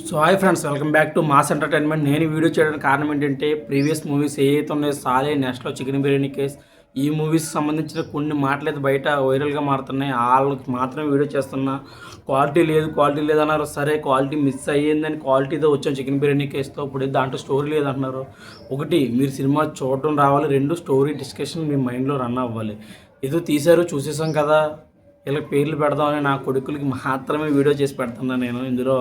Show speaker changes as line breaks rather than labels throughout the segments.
So hi friends welcome back to mass entertainment నేను video చేయడానికి కారణం ఏంటంటే ప్రీవియస్ మూవీస్ ఏవైతే ఉన్నాయో సాలే నెక్స్ట్లో చికెన్ బిర్యానీ కేస్ ఈ మూవీస్ సంబంధించిన కొన్ని మాటలు అయితే బయట వైరల్గా మారుతున్నాయి. వాళ్ళకి మాత్రమే వీడియో చేస్తున్నా. క్వాలిటీ లేదు క్వాలిటీ లేదన్నారు సరే క్వాలిటీ మిస్ అయ్యిందని క్వాలిటీతో వచ్చాం చికెన్ బిర్యానీ కేసుతో ఇప్పుడు దాంట్లో స్టోరీ లేదంటున్నారు. ఒకటి మీరు సినిమా చూడడం రావాలి. రెండు స్టోరీ డిస్కషన్ మీ మైండ్లో రన్ అవ్వాలి. ఏదో తీశారు చూసేసాం కదా. ఇలా పేర్లు పెడదామని నా కొడుకులకి మాత్రమే వీడియో చేసి పెడుతున్నాను నేను. ఇందులో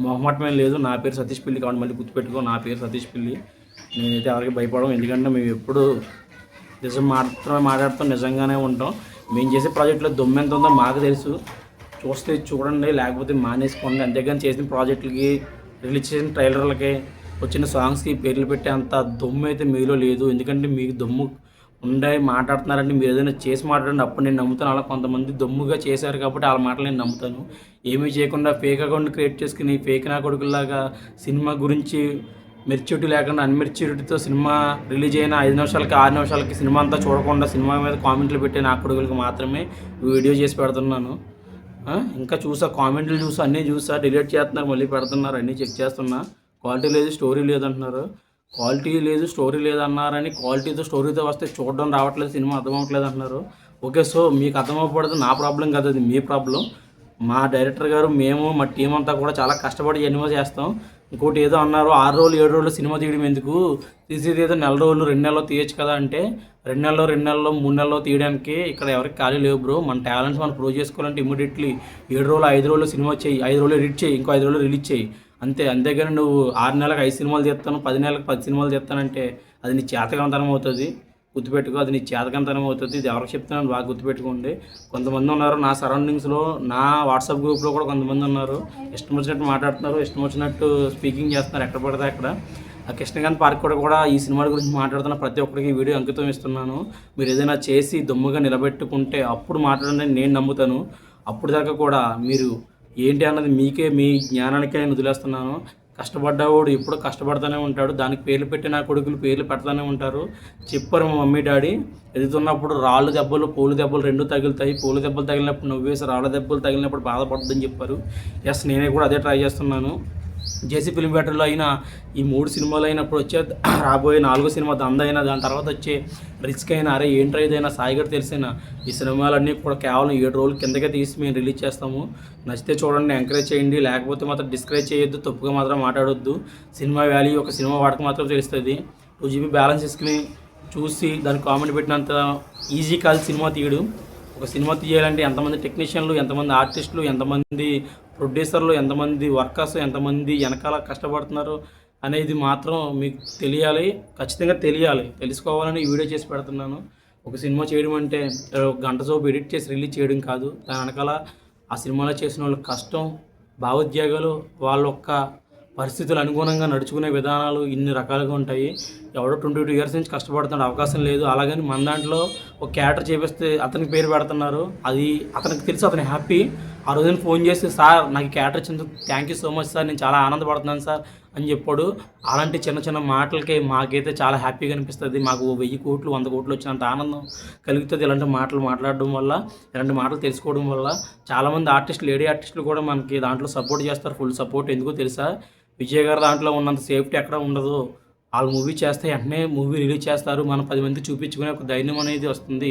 మొహమాటమేం లేదు. నా పేరు సతీష్ పిల్లి కాబట్టి మళ్ళీ గుర్తుపెట్టుకో నా పేరు సతీష్ పిల్లి. నేనైతే ఎవరికి భయపడం ఎందుకంటే మేము ఎప్పుడు నిజం మాత్రమే మాట్లాడుతాం నిజంగానే ఉంటాం. మేము చేసే ప్రాజెక్టులో దొమ్మెంత ఉందో మాకు తెలుసు. చూస్తే చూడండి లేకపోతే మానేసుకోండి. అంతేగాని చేసిన ప్రాజెక్టులకి రిలీజ్ చేసిన ట్రైలర్లకి వచ్చిన సాంగ్స్కి పేర్లు పెట్టే అంత దొమ్ము అయితే మీలో లేదు. ఎందుకంటే మీకు దొమ్ము ఉండే మాట్లాడుతున్నారంటే మీరు ఏదైనా చేసి మాట్లాడండి. అప్పుడు నేను నమ్ముతాను. అలా కొంతమంది దొమ్ముగా చేశారు కాబట్టి వాళ్ళ మాటలు నేను నమ్ముతాను. ఏమీ చేయకుండా ఫేక్ అకౌంట్ క్రియేట్ చేసుకుని ఫేక్ నా కొడుకులాగా సినిమా గురించి మెచ్యూరిటీ లేకుండా అన్మెచ్యూరిటీతో సినిమా రిలీజ్ అయిన ఐదు నిమిషాలకి ఆరు నిమిషాలకి సినిమా అంతా చూడకుండా సినిమా మీద కామెంట్లు పెట్టే నా కొడుకులకి మాత్రమే వీడియో చేసి పెడుతున్నాను. ఇంకా చూసా కామెంట్లు చూసా అన్నీ చూసా డిలీట్ చేస్తున్నారు మళ్ళీ పెడుతున్నారు అన్నీ చెక్ చేస్తున్నా. క్వాలిటీ లేదు స్టోరీ లేదంటున్నారు. క్వాలిటీ లేదు స్టోరీ లేదు అన్నారని క్వాలిటీతో స్టోరీతో వస్తే చూడడం రావట్లేదు సినిమా అర్థమవట్లేదు అంటున్నారు. ఓకే సో మీకు అర్థమవ్వకూడదు నా ప్రాబ్లం కాదు అది మీ ప్రాబ్లం. మా డైరెక్టర్ గారు మేము మా టీం అంతా కూడా చాలా కష్టపడి ఎన్నో చేస్తాం. ఇంకోటి ఏదో అన్నారు ఆరు రోజులు ఏడు రోజులు సినిమా తీయడం ఎందుకు? తీసేది ఏదో నెల రోజులు రెండు నెలల్లో తీయచ్చు కదా అంటే రెండు నెలలో రెండు నెలల్లో మూడు నెలల్లో తీయడానికి ఇక్కడ ఎవరికి ఖాళీ లేవు బ్రో. మన టాలెంట్స్ మనం ప్రూవ్ చేసుకోవాలంటే ఇమీడియట్లీ ఏడు రోజులు ఐదు రోజులు సినిమా చేయి ఐదు రోజులు ఎడిట్ చేయి ఇంకో ఐదు రోజులు రిలీజ్ చేయి. అంతే అంతేగాని నువ్వు ఆరు నెలలకు ఐదు సినిమాలు తీస్తాను పది నెలలకు పది సినిమాలు తీస్తానంటే అది నీ చేతకంతనం అవుతుంది. గుర్తుపెట్టుకో అది నీ చేతకంతనం అవుతుంది. ఇది ఎవరికి చెప్తున్నాను బాగా గుర్తుపెట్టుకోండి. కొంతమంది ఉన్నారు నా సరౌండింగ్స్లో నా వాట్సాప్ గ్రూప్లో కూడా కొంతమంది ఉన్నారు. ఇష్టం వచ్చినట్టు మాట్లాడుతున్నారు ఇష్టం వచ్చినట్టు స్పీకింగ్ చేస్తున్నారు ఎక్కడ పడితే అక్కడ. ఆ కృష్ణకాంత్ పార్క్ కూడా కూడా ఈ సినిమాల గురించి మాట్లాడుతున్న ప్రతి ఒక్కరికి వీడియో అంకితం ఇస్తున్నాను. మీరు ఏదైనా చేసి దుమ్ముగా నిలబెట్టుకుంటే అప్పుడు మాట్లాడండి నేను నమ్ముతాను. అప్పుడు దాకా కూడా మీరు ఏంటి అన్నది మీకే మీ జ్ఞానానికే నేను వదిలేస్తున్నాను. కష్టపడ్డవాడు ఎప్పుడు కష్టపడుతూనే ఉంటాడు. దానికి పేర్లు పెట్టి నా కొడుకులు పేర్లు పెడతానే ఉంటారు. చెప్పారు మా మమ్మీ డాడీ. ఎదుగుతున్నప్పుడు రాళ్ళు దెబ్బలు పూలు దెబ్బలు రెండు తగులుతాయి. పూలు దెబ్బలు తగిలినప్పుడు నువ్వేసి రాళ్ళ దెబ్బలు తగిలినప్పుడు బాధపడద్దని చెప్పారు. ఎస్ నేనే కూడా అదే ట్రై చేస్తున్నాను. జేసీ ఫిల్మ్ థియేటర్లో అయినా ఈ మూడు సినిమాలు అయినప్పుడు వచ్చే రాబోయే నాలుగో సినిమా దందైనా దాని తర్వాత వచ్చే రిస్క్ అయినా అరే ఏంట్రా ఇదైనా సాయిగారు తెలిసిన ఈ సినిమాలన్నీ కూడా కేవలం ఏడు రోజులు కిందకే తీసి మేము రిలీజ్ చేస్తాము. నచ్చితే చూడండి ఎంకరేజ్ చేయండి లేకపోతే మాత్రం డిస్కరేజ్ చేయొద్దు తప్పుగా మాత్రం మాట్లాడొద్దు. సినిమా వాల్యూ ఒక సినిమా వాడక మాత్రం తెలుస్తుంది. టూ జీబీ బ్యాలెన్స్ తీసుకుని చూసి దాని కామెంట్ పెట్టినంత ఈజీ కాదు సినిమా తీయడం. ఒక సినిమా తీయాలంటే ఎంతమంది టెక్నీషియన్లు ఎంతమంది ఆర్టిస్టులు ఎంతమంది ప్రొడ్యూసర్లు ఎంతమంది వర్కర్స్ ఎంతమంది వెనకాల కష్టపడుతున్నారు అనేది మాత్రం మీకు తెలియాలి ఖచ్చితంగా తెలియాలి. తెలుసుకోవాలని ఈ వీడియో చేసి పెడుతున్నాను. ఒక సినిమా చేయడం అంటే ఒక గంట సేపు ఎడిట్ చేసి రిలీజ్ చేయడం కాదు. దాని వెనకాల ఆ సినిమాలో చేసిన వాళ్ళ కష్టం భావోద్వేగాలు వాళ్ళ యొక్క పరిస్థితులు అనుగుణంగా నడుచుకునే విధానాలు ఇన్ని రకాలుగా ఉంటాయి. ఎవడో ట్వంటీ టూ ఇయర్స్ నుంచి కష్టపడుతున్న అవకాశం లేదు. అలాగని మన దాంట్లో ఒక క్యాటర్ చేపిస్తే అతనికి పేరు పెడుతున్నారు. అది అతనికి తెలుసు అతను హ్యాపీ. ఆ రోజున ఫోన్ చేసి సార్ నాకు క్యాటర్ ఇచ్చినందుకు thank you so much sir. నేను చాలా ఆనందపడుతున్నాను సార్ అని చెప్పాడు. అలాంటి చిన్న చిన్న మాటలకి మాకైతే చాలా హ్యాపీగా అనిపిస్తుంది. మాకు వెయ్యి కోట్లు వంద కోట్లు వచ్చినంత ఆనందం కలుగుతుంది ఇలాంటి మాటలు మాట్లాడడం వల్ల ఇలాంటి మాటలు తెలుసుకోవడం వల్ల. చాలామంది ఆర్టిస్టులు లేడీ ఆర్టిస్టులు కూడా మనకి దాంట్లో సపోర్ట్ చేస్తారు. ఫుల్ సపోర్ట్ ఎందుకో తెలుసా? విజయ్ గారు దాంట్లో ఉన్నంత సేఫ్టీ ఎక్కడ ఉండదు. వాళ్ళు మూవీ చేస్తే వెంటనే మూవీ రిలీజ్ చేస్తారు. మనం పది మంది చూపించుకునే ఒక ధైర్యం అనేది వస్తుంది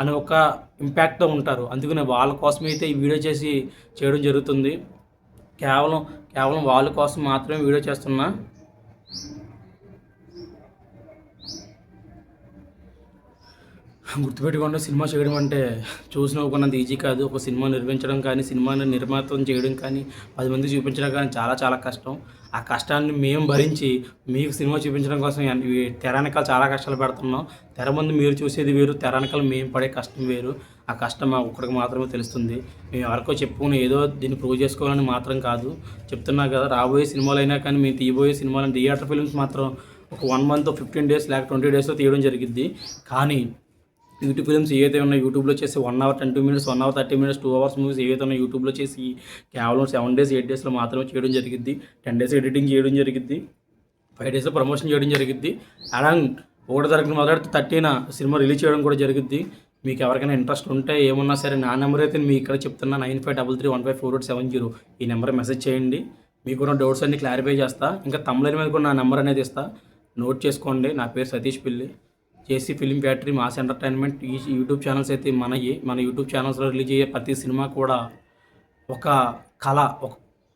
అని ఒక ఇంపాక్ట్తో ఉంటారు. అందుకనే వాళ్ళ కోసమే అయితే ఈ వీడియో చేసి చేయడం జరుగుతుంది. కేవలం కేవలం వాళ్ళ కోసం మాత్రమే వీడియో చేస్తున్నా. గుర్తుపెట్టుకోండి సినిమా చేయడం అంటే చూసిన ఒకనంత ఈజీ కాదు. ఒక సినిమా నిర్మించడం కానీ సినిమాని నిర్మాతం చేయడం కానీ పది మంది చూపించడం కానీ చాలా చాలా కష్టం. ఆ కష్టాన్ని మేము భరించి మీకు సినిమా చూపించడం కోసం ఎన్- చాలా కష్టాలు పెడుతున్నాం. తెర ముందు మీరు చూసేది వేరు తెరానికలు మేము పడే కష్టం వేరు. ఆ కష్టం మా ఒక్కడికి మాత్రమే తెలుస్తుంది. మేము ఎవరికో చెప్పుకుని ఏదో దీన్ని ప్రూవ్ చేసుకోవాలని మాత్రం కాదు. చెప్తున్నా కదా రాబోయే సినిమాలు అయినా కానీ మేము తీయబోయే సినిమాలు థియేటర్ ఫిల్మ్స్ మాత్రం ఒక వన్ మంత్ ఫిఫ్టీన్ డేస్ లేక ట్వంటీ డేస్లో తీయడం జరిగింది కానీ యూట్యూబ్ ఫిల్మ్స్ ఏవైతే ఉన్నాయో యూట్యూబ్లో చేసి one hour ten two minutes one hour thirty minutes two hours movies ఏవైతే ఉన్నాయో యూట్యూబ్లో చేసి కేవలం సెవెన్ డేస్ ఎయిట్ డేస్లో మాత్రమే చేయడం జరిగింది టెన్ డేస్ ఎడిటింగ్ చేయడం జరిగింది ఫైవ్ డేస్లో ప్రమోషన్ చేయడం జరిగింది అలాంగ్ ఒకటో తారీఖున మొదలెడితే థర్టీన సినిమా రిలీజ్ చేయడం కూడా జరిగింది మీకు ఎవరికైనా ఇంట్రెస్ట్ ఉంటే ఏమన్నా సరే నా నెంబర్ అయితే మీ ఇక్కడ చెప్తున్నా nine five double three one five four eight seven zero ఈ నెంబర్ మెసేజ్ చేయండి. మీకున్న డౌట్స్ అన్ని క్లారిఫై చేస్తా. ఇంకా తమిళ మీద కూడా నా నెంబర్ అనేది ఇస్తా. నోట్ చేసుకోండి. నా పేరు Satish Pilli. JC film factory mass entertainment. ఈ యూట్యూబ్ ఛానల్స్ అయితే మనవి మన యూట్యూబ్ ఛానల్స్లో రిలీజ్ అయ్యే ప్రతి సినిమా కూడా ఒక కళ ఒక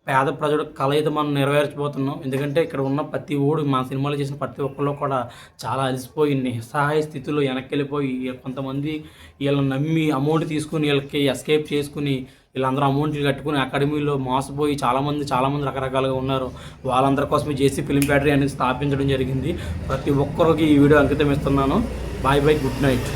పేద ప్రజల కళ అయితే మనం నెరవేర్చబోతున్నాం. ఎందుకంటే ఇక్కడ ఉన్న ప్రతి ఓడు మా సినిమాలో చేసిన ప్రతి ఒక్కళ్ళు కూడా చాలా అలసిపోయి నిస్సహాయ స్థితిలో వెనక్కి వెళ్ళిపోయి కొంతమంది వీళ్ళని నమ్మి అమౌంట్ తీసుకుని వీళ్ళకి ఎస్కేప్ చేసుకుని వీళ్ళందరూ అమౌంట్లు కట్టుకుని అకాడమీలో మోసపోయి చాలామంది చాలామంది రకరకాలుగా ఉన్నారు. వాళ్ళందరి కోసమే జేసీ ఫిలిం ఫ్యాక్టరీ అనేది స్థాపించడం జరిగింది. ప్రతి ఒక్కరికి ఈ వీడియో అంకితం ఇస్తున్నాను. Bye bye good night.